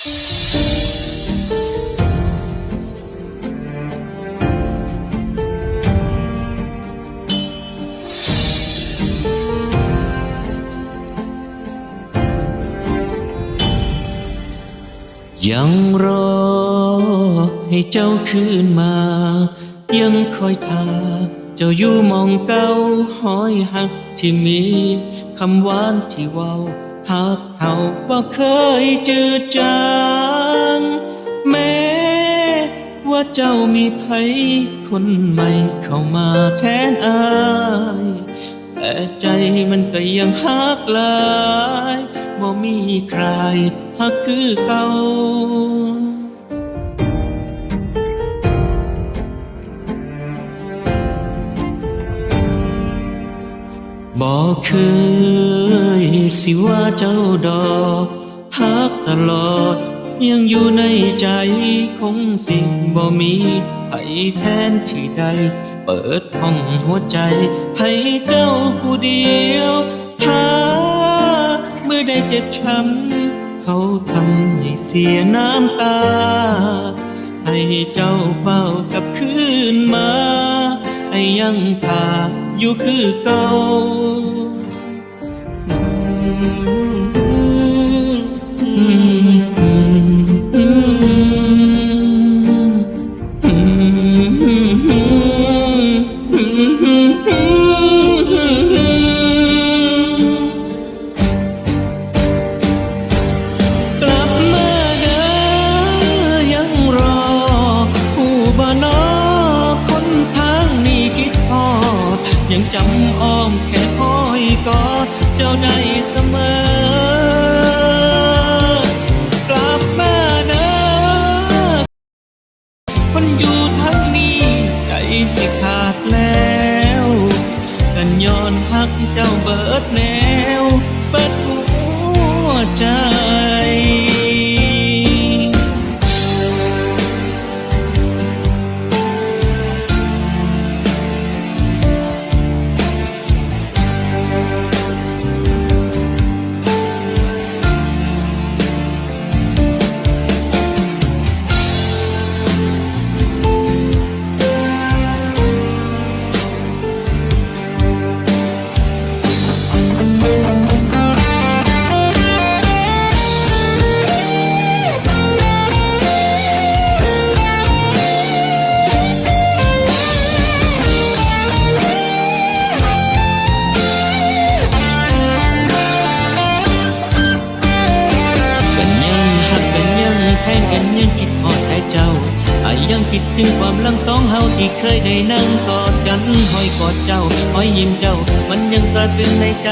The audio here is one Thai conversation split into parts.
ยังรอให้เจ้าคืนมา ยังคอยทาเจ้าอยู่มองเก้าหอยหักที่มีคำหวานที่เว้า หากเฮาบ่เคยจืดจางแม้ว่าเจ้ามีไผคนใหม่เข้ามาแทนอายแต่ใจมันก็ยังหักหลายบ่มีใครหักคือเก่า บอกเคยสิว่าเจ้าดอกฮักตลอด ยังอยู่ในใจคงสิ่งบ่มีใครแทนที่ใด เปิดห้องหัวใจ ให้เจ้าผู้เดียวถ้าเมื่อได้เจ็บช้ำเขาทำให้เสียน้ำตา ให้เจ้าเฝ้ากับคืนมาไอ้ยังขา อยู่คือเก่า งจำอ้อมแค่คอยกอดเจ้าได้เสมอกลับมาเด้คนอยู่ทางนี้ใจสิขาดแล้วกันย้อนพักเจ้าเบิดแนวเปิดหัวใจ ยังคิดถึงความลังสองเฮาที่เคยได้นั่งกอดกันหอยกอดเจ้าหอยยิ้มเจ้า มันยังกระตึงในใจ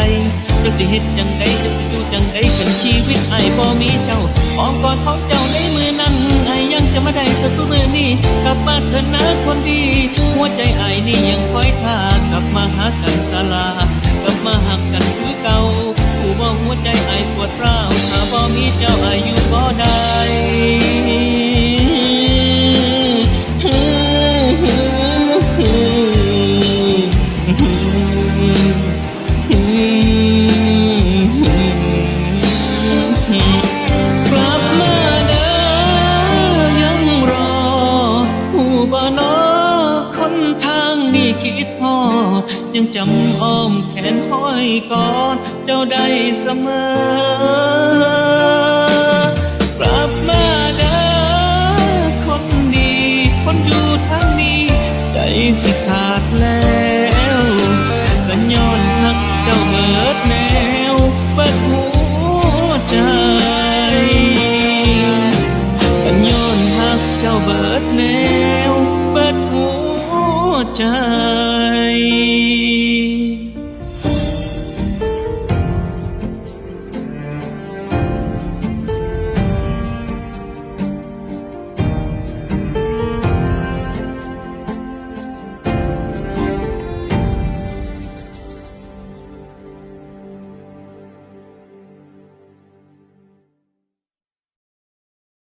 จะสิเฮ็ดจังใดจะสิอยู่จังใดกันชีวิตไอ้บ่มีเจ้าอ้อมกอดของเจ้าในมือนั้นไอ้ยังจะมาได้สักตัวมือนี้กลับมาเถอะนะคนดี หัวใจไอ้นี่ยังคอยท่ากลับมาหากันสลาลา ยังจำอ้อมแขนห้อยกอดเจ้าได้เสมอกลับมาเด้อคนดี คนอยู่ทางนี้ ใจสิขาดแล้วก็ย้อนหักเจ้าเบิดแนวเบิดหัวใจกันย้อนหักเจ้าเบิดแนวเบิดหัวใจ